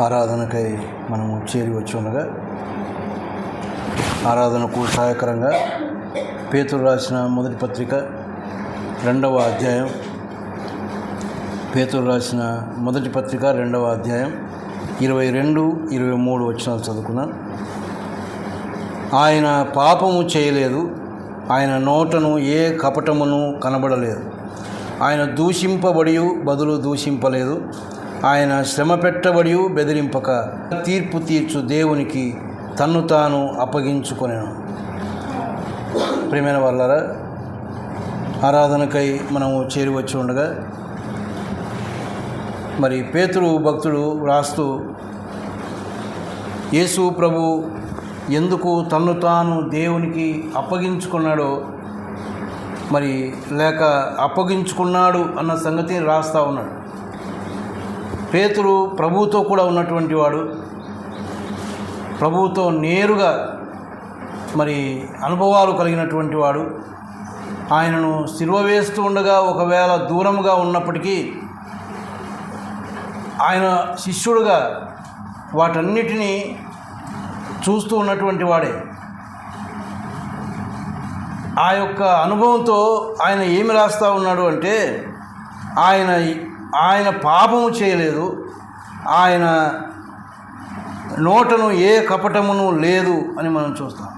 ఆరాధనకై మనము చేరి వచ్చి ఉండగా ఆరాధనకు సహాయకరంగా పేతురు రాసిన మొదటి పత్రిక రెండవ అధ్యాయం పేతురు రాసిన మొదటి పత్రిక రెండవ అధ్యాయం ఇరవై రెండు ఇరవై మూడు వచ్చినాలు చదువుకున్నాను ఆయన పాపము చేయలేదు ఆయన నోటను ఏ కపటమును కనబడలేదు. ఆయన దూషింపబడి బదులు దూషింపలేదు. ఆయన శ్రమ పెట్టబడి బెదిరింపక తీర్పు తీర్చు దేవునికి తన్ను తాను అప్పగించుకొనెను. ప్రేమైన వాళ్ళరా ఆరాధనకై మనము చేరువచ్చి ఉండగా మరి పేతురు భక్తుడు వ్రాస్తూ యేసు ప్రభు ఎందుకు తన్ను తాను దేవునికి అప్పగించుకున్నాడో మరి లేక అప్పగించుకున్నాడు అన్న సంగతి రాస్తూ ఉన్నాడు. పేతురు ప్రభువుతో కూడా ఉన్నటువంటి వాడు. ప్రభువుతో నేరుగా మరి అనుభవాలు కలిగినటువంటి వాడు. ఆయనను సిలువ వేస్తూ ఉండగా ఒకవేళ దూరముగా ఉన్నప్పటికీ ఆయన శిష్యుడుగా వాటన్నిటినీ చూస్తూ ఉన్నటువంటి వాడే. ఆ యొక్క అనుభవంతో ఆయన ఏమి రాస్తూ ఉన్నాడు అంటే ఆయన ఆయన పాపము చేయలేదు. ఆయన నోటను ఏ కపటమును లేదు అని మనం చూస్తాం.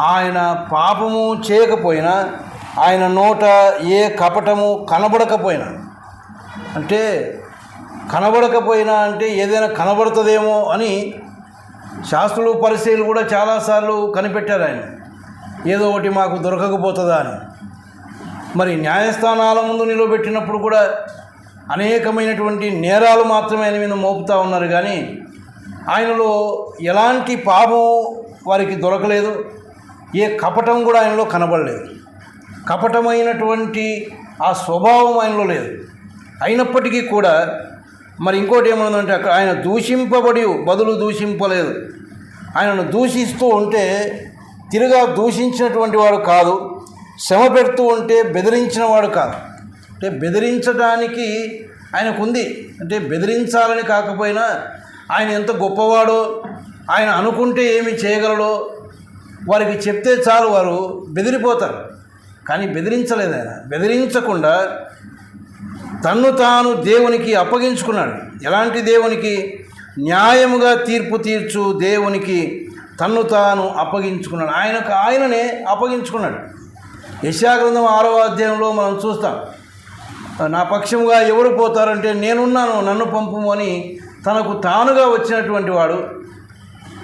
ఆయన పాపము చేయకపోయినా ఆయన నోట ఏ కపటము కనబడకపోయినా అంటే కనబడకపోయినా అంటే ఏదైనా కనబడుతుందేమో అని శాస్త్రులు పరిశీలు కూడా చాలాసార్లు కనిపెట్టారు ఆయన. ఏదో ఒకటి మాకు దొరకకపోతుందా అని. మరి న్యాయస్థానాల ముందు నిలబెట్టినప్పుడు కూడా అనేకమైనటువంటి నేరాలు మాత్రమే ఆయన మీద మోపుతూ ఉన్నారు కానీ ఆయనలో ఎలాంటి పాపం వారికి దొరకలేదు. ఏ కపటం కూడా ఆయనలో కనబడలేదు. కపటమైనటువంటి ఆ స్వభావం ఆయనలో లేదు. అయినప్పటికీ కూడా మరి ఇంకోటి ఏమన్నదంటే అక్కడ ఆయన దూషింపబడి బదులు దూషింపలేదు. ఆయనను దూషిస్తూ ఉంటే తిరుగా దూషించినటువంటి వాడు కాదు. శ్రమ పెడుతూ ఉంటే బెదిరించిన వాడు కాదు. అంటే బెదిరించడానికి ఆయనకు ఉంది అంటే బెదిరించాలని కాకపోయినా ఆయన ఎంత గొప్పవాడో ఆయన అనుకుంటే ఏమి చేయగలడో వారికి చెప్తే చాలు వారు బెదిరిపోతారు. కానీ బెదిరించలేదు ఆయన. బెదిరించకుండా తన్ను తాను దేవునికి అప్పగించుకున్నాడు. ఎలాంటి దేవునికి? న్యాయముగా తీర్పు తీర్చు దేవునికి తన్ను తాను అప్పగించుకున్నాడు. ఆయనకు ఆయననే అప్పగించుకున్నాడు. యశాగ్రంథం ఆరవ అధ్యాయంలో మనం చూస్తాం. నా పక్షముగా ఎవరు పోతారంటే నేనున్నాను నన్ను పంపము అని తనకు తానుగా వచ్చినటువంటి వాడు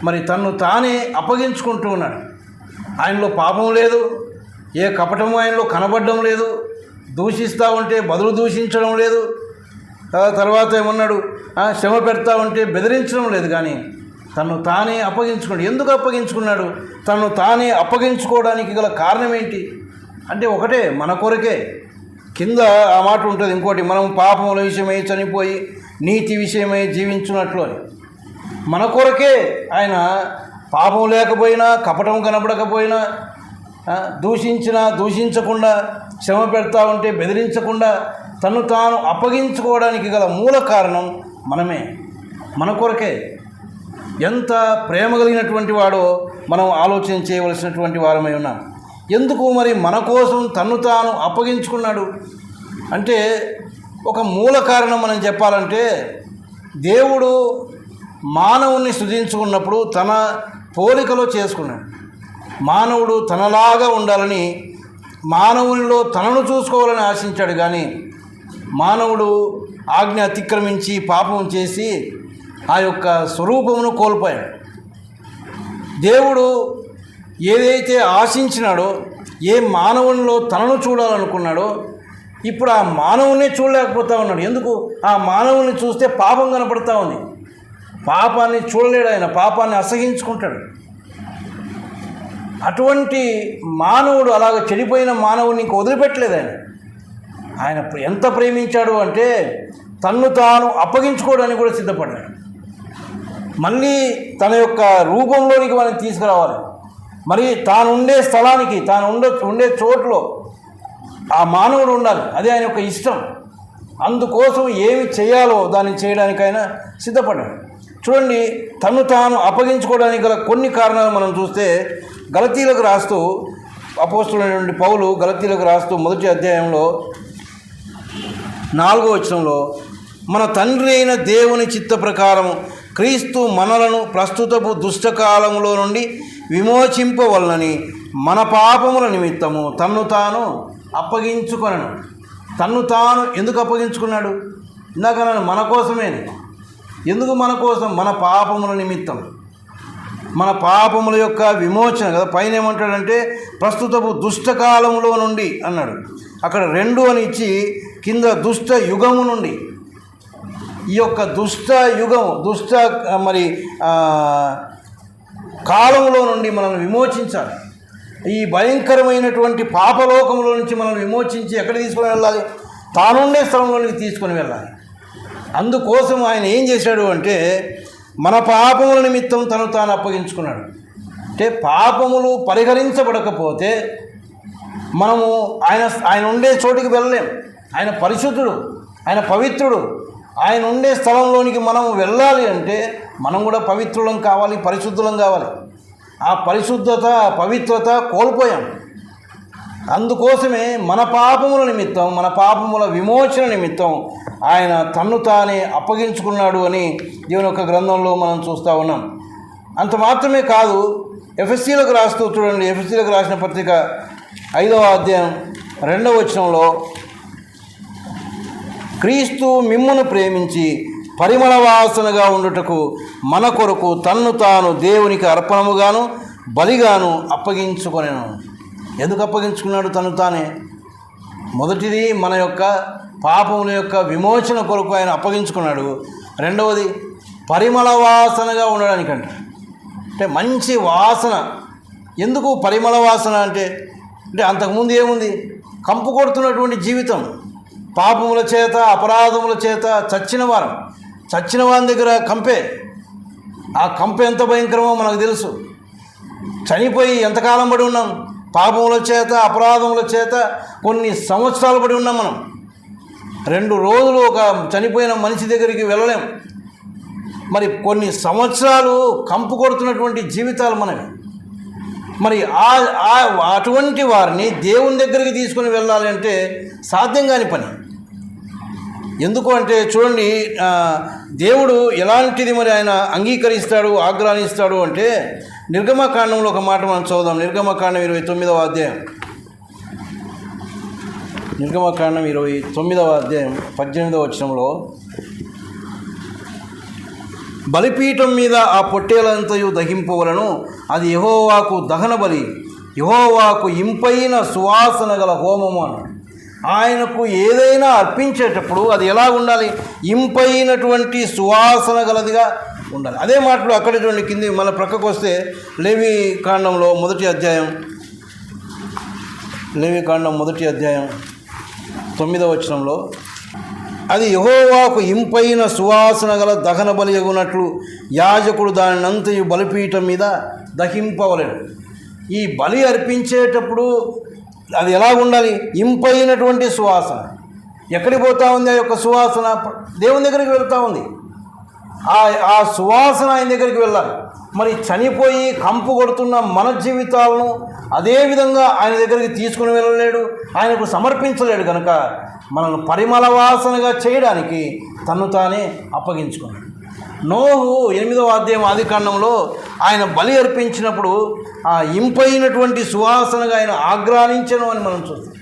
మరి తన్ను తానే అప్పగించుకుంటూ ఉన్నాడు. ఆయనలో పాపం లేదు ఏ కపటము ఆయనలో కనబడడం లేదు దూషిస్తూ ఉంటే బదులు దూషించడం లేదు తర్వాత ఏమన్నాడు శ్రమ పెడతా ఉంటే బెదిరించడం లేదు కానీ తను తానే అప్పగించుకున్నాడు. ఎందుకు అప్పగించుకున్నాడు? తను తానే అప్పగించుకోవడానికి గల కారణం ఏంటి? అంటే ఒకటే మన కొరకే. కింద ఆ మాట ఉంటుంది ఇంకోటి మనం పాపముల విషయమై చనిపోయి నీతి విషయమై జీవించున్నట్లు అని. మన కొరకే ఆయన పాపం లేకపోయినా కపటం కనపడకపోయినా దూషించినా దూషించకుండా శ్రమ పెడతా ఉంటే బెదిరించకుండా తను తాను అప్పగించుకోవడానికి గల మూల కారణం మనమే. మన కొరకే ఎంత ప్రేమ కలిగినటువంటి వాడో మనం ఆలోచన చేయవలసినటువంటి వారమై ఉన్నాం. ఎందుకు మరి మన కోసం తన్ను తాను అప్పగించుకున్నాడు? అంటే ఒక మూల కారణం మనం చెప్పాలంటే దేవుడు మానవుణ్ణి సృజించుకున్నప్పుడు తన పోలికలో చేసుకున్నాడు. మానవుడు తనలాగా ఉండాలని మానవునిలో తనను చూసుకోవాలని ఆశించాడు కానీ మానవుడు ఆజ్ఞ అతిక్రమించి పాపం చేసి ఆ యొక్క స్వరూపమును కోల్పోయాడు. దేవుడు ఏదైతే ఆశించినాడో ఏ మానవునిలో తనను చూడాలనుకున్నాడో ఇప్పుడు ఆ మానవునే చూడలేకపోతా ఉన్నాడు. ఎందుకు? ఆ మానవుని చూస్తే పాపం కనపడతా ఉంది. పాపాన్ని చూడలేడు ఆయన. పాపాన్ని అసహించుకుంటాడు. అటువంటి మానవుడు అలాగ చెడిపోయిన మానవుని ఇంక వదిలిపెట్టలేదు ఆయన. ఆయన ఎంత ప్రేమించాడు అంటే తన్ను తాను అప్పగించుకోవడానికి కూడా సిద్ధపడ్డాడు. మళ్ళీ తన యొక్క రూపంలోనికి మనం తీసుకురావాలి. మరి తాను ఉండే స్థలానికి తాను ఉండే ఉండే చోట్లో ఆ మానవుడు ఉండాలి. అదే ఆయన యొక్క ఇష్టం. అందుకోసం ఏమి చేయాలో దాన్ని చేయడానికైనా సిద్ధపడ్డాడు. చూడండి తను తాను అప్పగించుకోవడానికి గల కొన్ని కారణాలు మనం చూస్తే గలతీలకు రాస్తూ అపోస్తులైనటువంటి పౌలు గలతీలకు రాస్తూ మొదటి అధ్యాయంలో నాలుగో వచనంలో మన తండ్రి అయిన దేవుని చిత్త ప్రకారం క్రీస్తు మనలను ప్రస్తుతపు దుష్టకాలంలో నుండి విమోచింపవలనని మన పాపముల నిమిత్తము తన్ను తాను అప్పగించుకొనను. తన్ను తాను ఎందుకు అప్పగించుకున్నాడు? ఇందాక నన్ను మన కోసమే ఎందుకు మన కోసం? మన పాపముల నిమిత్తం. మన పాపముల యొక్క విమోచన కదా పైన ఏమంటాడంటే ప్రస్తుతపు దుష్టకాలములో నుండి అన్నాడు. అక్కడ రెండు అని ఇచ్చి కింద దుష్ట యుగము నుండి. ఈ యొక్క దుష్ట యుగం దుష్ట మరి కాలంలో నుండి మనల్ని విమోచించాలి. ఈ భయంకరమైనటువంటి పాపలోకంలో నుంచి మనల్ని విమోచించి ఎక్కడ తీసుకొని వెళ్ళాలి? తానుండే స్థలంలోనికి తీసుకొని వెళ్ళాలి. అందుకోసం ఆయన ఏం చేశాడు అంటే మన పాపముల నిమిత్తం తను తాను అప్పగించుకున్నాడు. అంటే పాపములు పరిహరించబడకపోతే మనము ఆయన ఆయన ఉండే చోటికి వెళ్ళలేం. ఆయన పరిశుద్ధుడు ఆయన పవిత్రుడు ఆయన ఉండే స్థలంలోనికి మనం వెళ్ళాలి అంటే మనం కూడా పవిత్రులం కావాలి పరిశుద్ధులం కావాలి. ఆ పరిశుద్ధత పవిత్రత కోల్పోయాం. అందుకోసమే మన పాపముల నిమిత్తం మన పాపముల విమోచన నిమిత్తం ఆయన తన్ను తానే అప్పగించుకున్నాడు అని దేవుని యొక్క గ్రంథంలో మనం చూస్తూ ఉన్నాం. అంత మాత్రమే కాదు ఎఫ్ఎస్సీలకు రాస్తూ చూడండి. ఎఫ్ఎస్సీలకు రాసిన పత్రిక ఐదవ అధ్యాయం రెండవ వచనంలో క్రీస్తు మిమ్మును ప్రేమించి పరిమళ వాసనగా ఉండుటకు మన కొరకు తన్ను తాను దేవునికి అర్పణముగాను బలిగాను అప్పగించుకొనేను. ఎందుకు అప్పగించుకున్నాడు తను తానే? మొదటిది మన యొక్క పాపముల యొక్క విమోచన కొరకు ఆయన అప్పగించుకున్నాడు. రెండవది పరిమళ వాసనగా ఉండడానికంట అంటే మంచి వాసన. ఎందుకు పరిమళ వాసన అంటే అంటే అంతకుముందు ఏముంది? కంపు కొడుతున్నటువంటి జీవితం. పాపముల చేత అపరాధముల చేత చచ్చిన వారం. చచ్చిన వారి దగ్గర కంపే. ఆ కంప ఎంత భయంకరమో మనకు తెలుసు. చనిపోయి ఎంతకాలం పడి ఉన్నాం? పాపముల చేత అపరాధముల చేత కొన్ని సంవత్సరాలు పడి ఉన్నాం మనం. రెండు రోజులు ఒక చనిపోయిన మనిషి దగ్గరికి వెళ్ళలేం. మరి కొన్ని సంవత్సరాలు కంపు కొడుతున్నటువంటి జీవితాలు మనవి. మరి ఆ ఆ- అటువంటి వారిని దేవుని దగ్గరికి తీసుకుని వెళ్ళాలి అంటే సాధ్యం కాని పని. ఎందుకు అంటే చూడండి దేవుడు ఎలాంటిది మరి ఆయన అంగీకరిస్తాడు ఆగ్రహిస్తాడు అంటే నిర్గమకాండంలో ఒక మాట మనం చదువుదాం. నిర్గమకాండం ఇరవై తొమ్మిదవ అధ్యాయం. నిర్గమకాండం ఇరవై తొమ్మిదవ అధ్యాయం పద్దెనిమిదవ వచనంలో బలిపీఠం మీద ఆ పొట్టేలంతయు దహింపవలను అది యహోవాకు దహన బలి యహోవాకు ఇంపైన సువాసన గల హోమము అన్నాడు. ఆయనకు ఏదైనా అర్పించేటప్పుడు అది ఎలా ఉండాలి? ఇంపైనటువంటి సువాసన గలదిగా ఉండాలి. అదే మాటలు అక్కడ చూడండి కింది మన ప్రక్కకు వస్తే లేవి కాండంలో మొదటి అధ్యాయం. లేవి కాండం మొదటి అధ్యాయం తొమ్మిదవ వచనంలో అది యహోవాకు ఇంపైన సువాసన గల దహన బలి ఎగునట్లు యాజకుడు దానినంతయు బలిపీఠం మీద దహింపవలేడు ఈ బలి అర్పించేటప్పుడు అది ఎలా ఉండాలి ఇంపైనటువంటి సువాసన. ఎక్కడికి పోతా ఉంది ఆ యొక్క సువాసన? దేవుని దగ్గరికి వెళ్తూ ఉంది. ఆ ఆ సువాసన ఆయన దగ్గరికి వెళ్ళాలి. మరి చనిపోయి కంపు కొడుతున్న మన జీవితాలను అదేవిధంగా ఆయన దగ్గరికి తీసుకుని వెళ్ళలేడు. ఆయనకు సమర్పించలేడు కనుక మనల్ని పరిమళ వాసనగా చేయడానికి తను తానే అప్పగించుకున్నాడు. నోహు ఎనిమిదవ అధ్యాయం ఆది కాండంలో ఆయన బలి అర్పించినప్పుడు ఆ ఇంపైనటువంటి సువాసనగా ఆయన ఆగ్రానించను అని మనం చూస్తాం.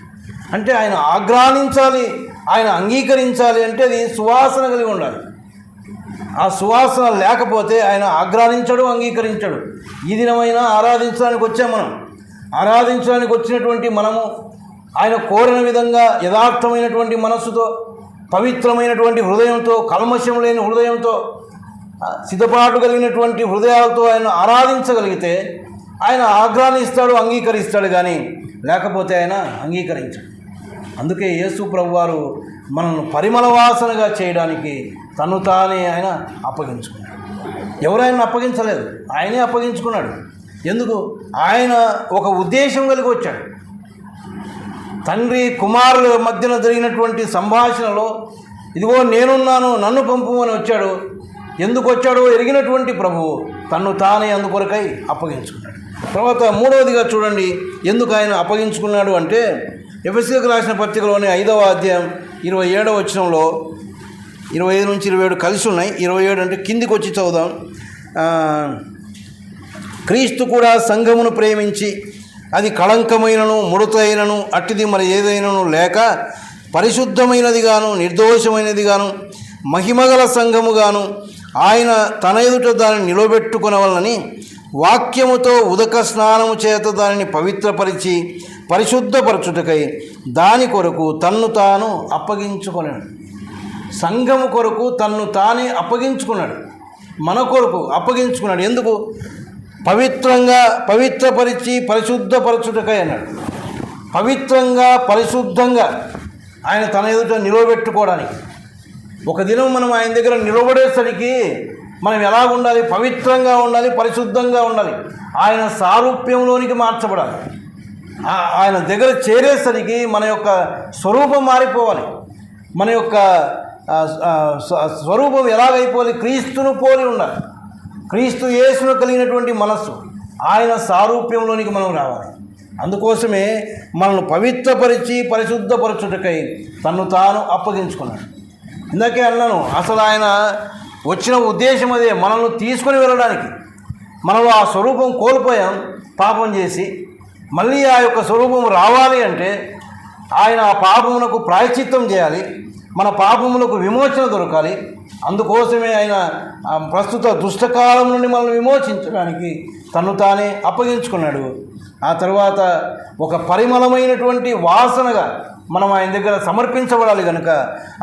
అంటే ఆయన ఆగ్రానించాలి ఆయన అంగీకరించాలి అంటే అది సువాసన కలిగి ఉండాలి. ఆ సువాసన లేకపోతే ఆయన ఆగ్రానించడు అంగీకరించడు. ఈ దినమైనా ఆరాధించడానికి వచ్చాం మనం. ఆరాధించడానికి వచ్చినటువంటి మనము ఆయన కోరిన విధంగా యథార్థమైనటువంటి మనస్సుతో పవిత్రమైనటువంటి హృదయంతో కల్మషం లేని హృదయంతో సిద్ధపాటు కలిగినటువంటి హృదయాలతో ఆయన ఆరాధించగలిగితే ఆయన ఆగ్రహణిస్తాడు అంగీకరిస్తాడు కానీ లేకపోతే ఆయన అంగీకరించాడు. అందుకే యేసు ప్రభువారు మనల్ని పరిమళ వాసనగా చేయడానికి తను తానే ఆయన అప్పగించుకున్నాడు. ఎవరు ఆయన అప్పగించలేదు ఆయనే అప్పగించుకున్నాడు. ఎందుకు? ఆయన ఒక ఉద్దేశం కలిగి వచ్చాడు. తండ్రి కుమారుల మధ్యన జరిగినటువంటి సంభాషణలో ఇదిగో నేనున్నాను నన్ను పంపు అని వచ్చాడు. ఎందుకు వచ్చాడో ఎరిగినటువంటి ప్రభువు తన్ను తానే అందుకొరకై అప్పగించుకున్నాడు తర్వాత మూడవదిగా చూడండి ఎందుకు ఆయన అప్పగించుకున్నాడు అంటే ఎఫ్ఎస్సీకి రాసిన పత్రికలోని ఐదవ అధ్యాయం ఇరవై ఏడవ వచనంలో ఇరవై ఐదు నుంచి ఇరవై ఏడు కలిసి ఉన్నాయి. ఇరవై ఏడు అంటే కిందికి వచ్చి చదువుదాం క్రీస్తు కూడా సంఘమును ప్రేమించి అది కళంకమైనను ముడతైనను అట్టిది మరి ఏదైనను లేక పరిశుద్ధమైనదిగాను నిర్దోషమైనదిగాను మహిమగల సంఘముగాను ఆయన తన ఎదుట దానిని నిలబెట్టుకునవలని వాక్యముతో ఉదక స్నానము చేత దానిని పవిత్రపరిచి పరిశుద్ధపరచుటకై దాని కొరకు తన్ను తాను అప్పగించుకున్నాడు సంఘము కొరకు తన్ను తానే అప్పగించుకున్నాడు మన కొరకు అప్పగించుకున్నాడు ఎందుకు? పవిత్రంగా పవిత్రపరిచి పరిశుద్ధపరచుటకై అన్నాడు. పవిత్రంగా పరిశుద్ధంగా ఆయన తన ఎదుట నిలవబెట్టుకోవడానికి ఒక దినం మనం ఆయన దగ్గర నిలబడేసరికి మనం ఎలా ఉండాలి పవిత్రంగా ఉండాలి పరిశుద్ధంగా ఉండాలి. ఆయన సారూప్యంలోనికి మార్చబడాలి. ఆయన దగ్గర చేరేసరికి మన యొక్క స్వరూపం మారిపోవాలి. మన యొక్క స్వరూపం ఎలాగైపోవాలి? క్రీస్తును పోలి ఉండాలి. క్రీస్తు యేసును కలిగినటువంటి మనస్సు ఆయన సారూప్యంలోనికి మనం రావాలి. అందుకోసమే మనల్ని పవిత్రపరిచి పరిశుద్ధపరచుటకై తను తాను అప్పగించుకున్నాడు. ఇందాకే అన్నాను అసలు ఆయన వచ్చిన ఉద్దేశం అదే మనల్ని తీసుకొని వెళ్ళడానికి. మనం ఆ స్వరూపం కోల్పోయాం పాపం చేసి. మళ్ళీ ఆ యొక్క స్వరూపం రావాలి అంటే ఆయన ఆ పాపమునకు ప్రాయశ్చిత్తం చేయాలి మన పాపములకు విమోచన దొరకాలి. అందుకోసమే ఆయన ప్రస్తుత దుష్టకాలం నుండి మనల్ని విమోచించడానికి తను తానే అప్పగించుకున్నాడు. ఆ తర్వాత ఒక పరిమళమైనటువంటి వాసనగా మనం ఆయన దగ్గర సమర్పించబడాలి కనుక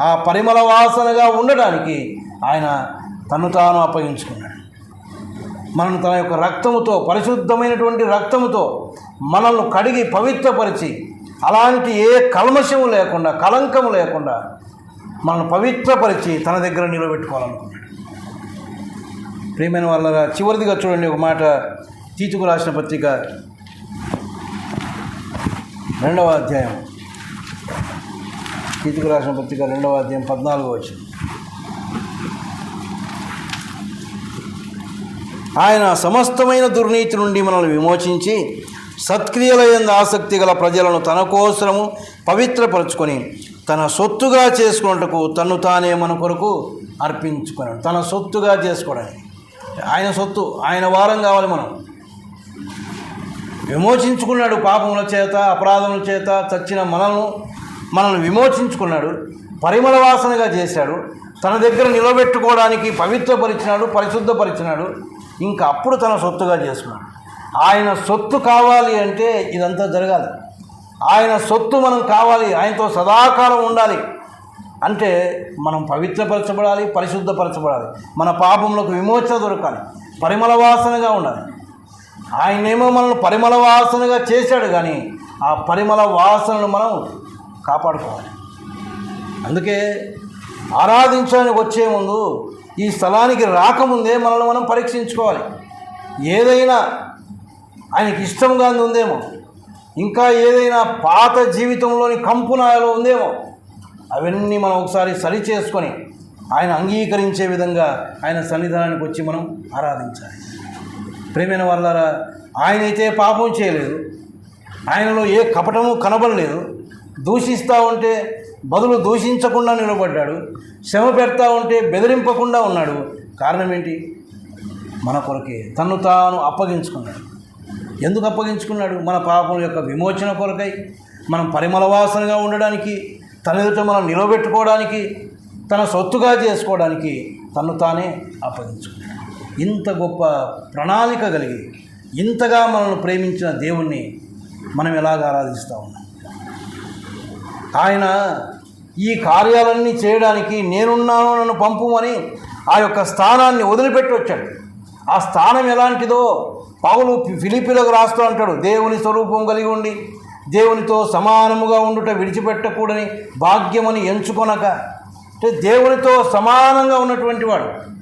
ఆ పరిమళ వాసనగా ఉండడానికి ఆయన తను తాను అప్పగించుకున్నాడు. మనల్ని తన యొక్క రక్తముతో పరిశుద్ధమైనటువంటి రక్తముతో మనల్ని కడిగి పవిత్రపరిచి అలాంటి ఏ కల్మషము లేకుండా కలంకము లేకుండా మనల్ని పవిత్రపరిచి తన దగ్గర నిలబెట్టుకోవాలనుకున్నాడు. ప్రేమైన వాళ్ళ చివరిదిగా చూడండి ఒక మాట తీతుకు రాసిన పత్రిక రెండవ అధ్యాయం. తీతుకు రాసిన పత్రిక రెండవ అధ్యాయం పద్నాలుగో వచ్చింది ఆయన సమస్తమైన దుర్నీతి నుండి మనల్ని విమోచించి సత్క్రియల యందు ఆసక్తి గల ప్రజలను తన కోసము పవిత్రపరచుకొని తన సొత్తుగా చేసుకున్నట్టుకు తను తానే మన కొరకు అర్పించుకున్నాడు. తన సొత్తుగా చేసుకోవడానికి. ఆయన సొత్తు ఆయన వారం కావాలి మనం. విమోచించుకున్నాడు పాపముల చేత అపరాధముల చేత చచ్చిన మనల్ని మనల్ని విమోచించుకున్నాడు పరిమళ వాసనగా చేశాడు తన దగ్గర నిలబెట్టుకోవడానికి పవిత్రపరిచినాడు పరిశుద్ధపరిచినాడు ఇంకా అప్పుడు తన సొత్తుగా చేసుకున్నాడు. ఆయన సొత్తు కావాలి అంటే ఇదంతా జరగాలి. ఆయన సొత్తు మనం కావాలి ఆయనతో సదాకాలం ఉండాలి అంటే మనం పవిత్రపరచబడాలి పరిశుద్ధపరచబడాలి. మన పాపములకు విమోచన దొరకాలి పరిమళ వాసనగా ఉండాలి. ఆయనేమో మనల్ని పరిమళ వాసనగా చేశాడు కానీ ఆ పరిమళ వాసనను మనం కాపాడుకోవాలి. అందుకే ఆరాధించడానికి వచ్చే ముందు ఈ స్థలానికి రాకముందే మనల్ని మనం పరీక్షించుకోవాలి. ఏదైనా ఆయనకి ఇష్టంగా ఉందేమో ఇంకా ఏదైనా పాత జీవితంలోని కంపునాయలో ఉందేమో అవన్నీ మనం ఒకసారి సరి చేసుకొని ఆయన అంగీకరించే విధంగా ఆయన సన్నిధానానికి వచ్చి మనం ఆరాధించాలి. ప్రేమైన వాళ్ళారా ఆయనైతే పాపం చేయలేదు. ఆయనలో ఏ కపటము కనబడలేదు. దూషిస్తూ ఉంటే బదులు దూషించకుండా నిలబడ్డాడు. శ్రమ పెడతా ఉంటే బెదిరింపకుండా ఉన్నాడు. కారణం ఏంటి? మన కొరకే తన్ను తాను అప్పగించుకున్నాడు. ఎందుకు అప్పగించుకున్నాడు? మన పాపం యొక్క విమోచన కొరకై మనం పరిమళ వాసనగా ఉండడానికి తన ఎదుట మనం నిలబెట్టుకోవడానికి తన సొత్తుగా చేసుకోవడానికి తను తానే అప్పగించుకున్నాడు. ఇంత గొప్ప ప్రణాళిక కలిగి ఇంతగా మనల్ని ప్రేమించిన దేవుణ్ణి మనం ఎలాగ ఆరాధిస్తూ? ఉన్నాం ఆయన ఈ కార్యాలన్నీ చేయడానికి నేనున్నాను నన్ను పంపుమని ఆ యొక్క స్థానాన్ని వదిలిపెట్టి వచ్చాడు. ఆ స్థానం ఎలాంటిదో పౌలు ఫిలిపిలకు రాస్తూ అంటాడు. దేవుని స్వరూపం కలిగి ఉండి దేవునితో సమానముగా ఉండుట విడిచిపెట్టకూడని భాగ్యమని ఎంచుకొనక అంటే దేవునితో సమానంగా ఉన్నటువంటి వాడు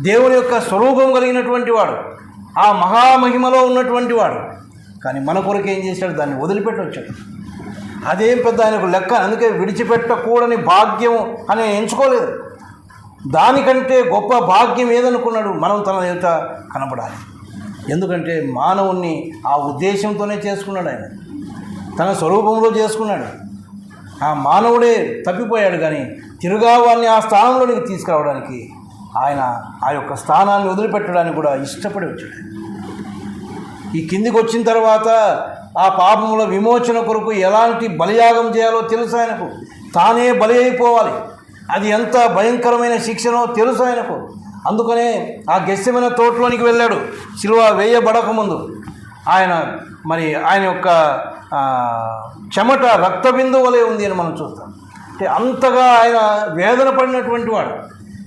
దేవుని యొక్క స్వరూపం కలిగినటువంటి వాడు ఆ మహామహిమలో ఉన్నటువంటి వాడు. కానీ మన కొరకు ఏం చేశాడు? దాన్ని వదిలిపెట్టి వచ్చాడు. అదేం పెద్ద ఆయనకు లెక్క? అందుకే విడిచిపెట్టకూడని భాగ్యం అని ఎంచుకోలేదు. దానికంటే గొప్ప భాగ్యం ఏదనుకున్నాడు? మనం తన ఎదుట కనపడాలి ఎందుకంటే మానవుణ్ణి ఆ ఉద్దేశంతోనే చేసుకున్నాడు ఆయన. తన స్వరూపంలో చేసుకున్నాడు. ఆ మానవుడే తప్పిపోయాడు కానీ తిరుగావాన్ని ఆ స్థానంలోనికి తీసుకురావడానికి ఆయన ఆ యొక్క స్థానాన్ని వదిలిపెట్టడానికి కూడా ఇష్టపడి వచ్చాడు. ఈ కిందికి వచ్చిన తర్వాత ఆ పాపముల విమోచన కొరకు ఎలాంటి బలియాగం చేయాలో తెలుసు ఆయనకు. తానే బలి అయిపోవాలి అది ఎంత భయంకరమైన శిక్షనో తెలుసు ఆయనకు. అందుకనే ఆ గెస్సమైన తోటలోనికి వెళ్ళాడు. సిలువ వేయబడక ముందు. ఆయన మరి ఆయన యొక్క చెమట రక్తబిందు వలె ఉంది అని మనం చూస్తాం. అంటే అంతగా ఆయన వేదన పడినటువంటి వాడు.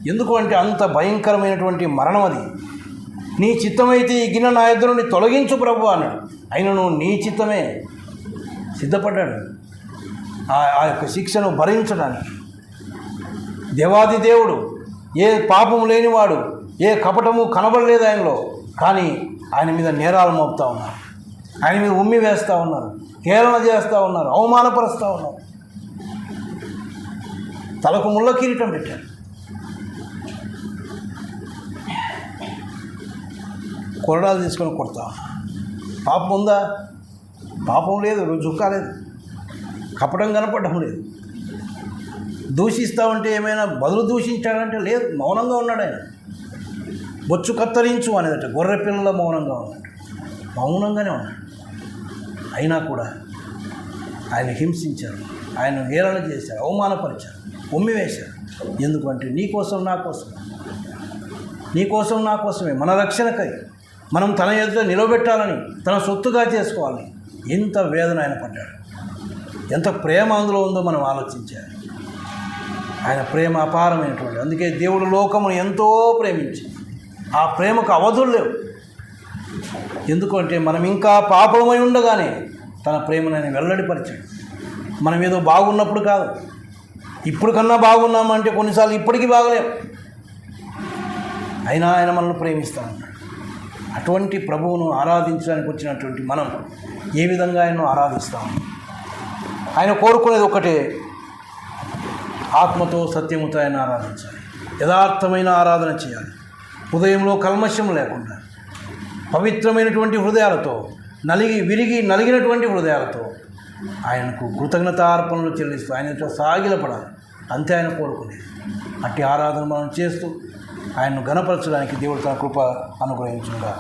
ఎందుకు అంటే అంత భయంకరమైనటువంటి మరణం అది. నీ చిత్తమైతే ఈ గిన్నె నా ఇద్దరు నుండి తొలగించు ప్రభు అన్నాడు. అయినను నీ చిత్తమే సిద్ధపడ్డాడు. ఆ ఆ యొక్క శిక్షను భరించడానికి. దేవాది దేవుడు ఏ పాపము లేనివాడు ఏ కపటము కనబడలేదు ఆయనలో కానీ ఆయన మీద నేరాలు మోపుతా ఉన్నారు. ఆయన మీద ఉమ్మి వేస్తూ ఉన్నారు హేళన చేస్తూ ఉన్నారు అవమానపరుస్తూ ఉన్నారు. తలకు ముళ్ళ కిరీటం పెట్టారు. కొరడాలు తీసుకొని కొడతా ఉన్నారు. పాపం ఉందా? పాపం లేదు నువ్వు చుక్కాలేదు కపటం కనపడడం లేదు. దూషిస్తావంటే ఏమైనా బదులు దూషించాడంటే లేదు మౌనంగా ఉన్నాడు ఆయన. బొచ్చు కత్తరించు అనేదట గొర్రె పిల్లల మౌనంగా ఉన్నాడు. మౌనంగానే ఉన్నాడు. అయినా కూడా ఆయన హింసించారు ఆయన హేళన చేశారు అవమానపరిచారు ఉమ్మి వేశారు ఎందుకంటే నీ కోసం నా కోసం. నీ కోసం నా కోసమే మన రక్షణకై. మనం తన ఎదుట నిలబెట్టాలని తన సొత్తుగా చేసుకోవాలని ఎంత వేదన ఆయన పడ్డాడు. ఎంత ప్రేమ అందులో ఉందో మనం ఆలోచించాలి. ఆయన ప్రేమ అపారమైనటువంటి అందుకే దేవుడు లోకమును ఎంతో ప్రేమించి ఆ ప్రేమకు అవధులు లేవు. ఎందుకంటే మనం ఇంకా పాపమై ఉండగానే తన ప్రేమను ఆయన వెల్లడిపరిచాడు. మనం ఏదో బాగున్నప్పుడు కాదు ఇప్పుడు కన్నా బాగున్నామంటే కొన్నిసార్లు ఇప్పటికీ బాగలేం. అయినా ఆయన మనల్ని ప్రేమిస్తా ఉన్నాడు అటువంటి ప్రభువును ఆరాధించడానికి వచ్చినటువంటి మనం ఏ విధంగా ఆయనను ఆరాధిస్తాము ఆయన కోరుకునేది ఒకటే ఆత్మతో సత్యముతో ఆయన ఆరాధించాలి. యథార్థమైన ఆరాధన చేయాలి. హృదయంలో కల్మషం లేకుండా పవిత్రమైనటువంటి హృదయాలతో నలిగి విరిగి నలిగినటువంటి హృదయాలతో ఆయనకు కృతజ్ఞతార్పణలు చెల్లిస్తూ ఆయనతో సాగిలపడాలి. అంతే ఆయన కోరుకునేది. అట్టి ఆరాధన మనం చేస్తూ ఆయన్ను గణపరచడానికి దేవుడు తన కృప అనుగ్రహించుగా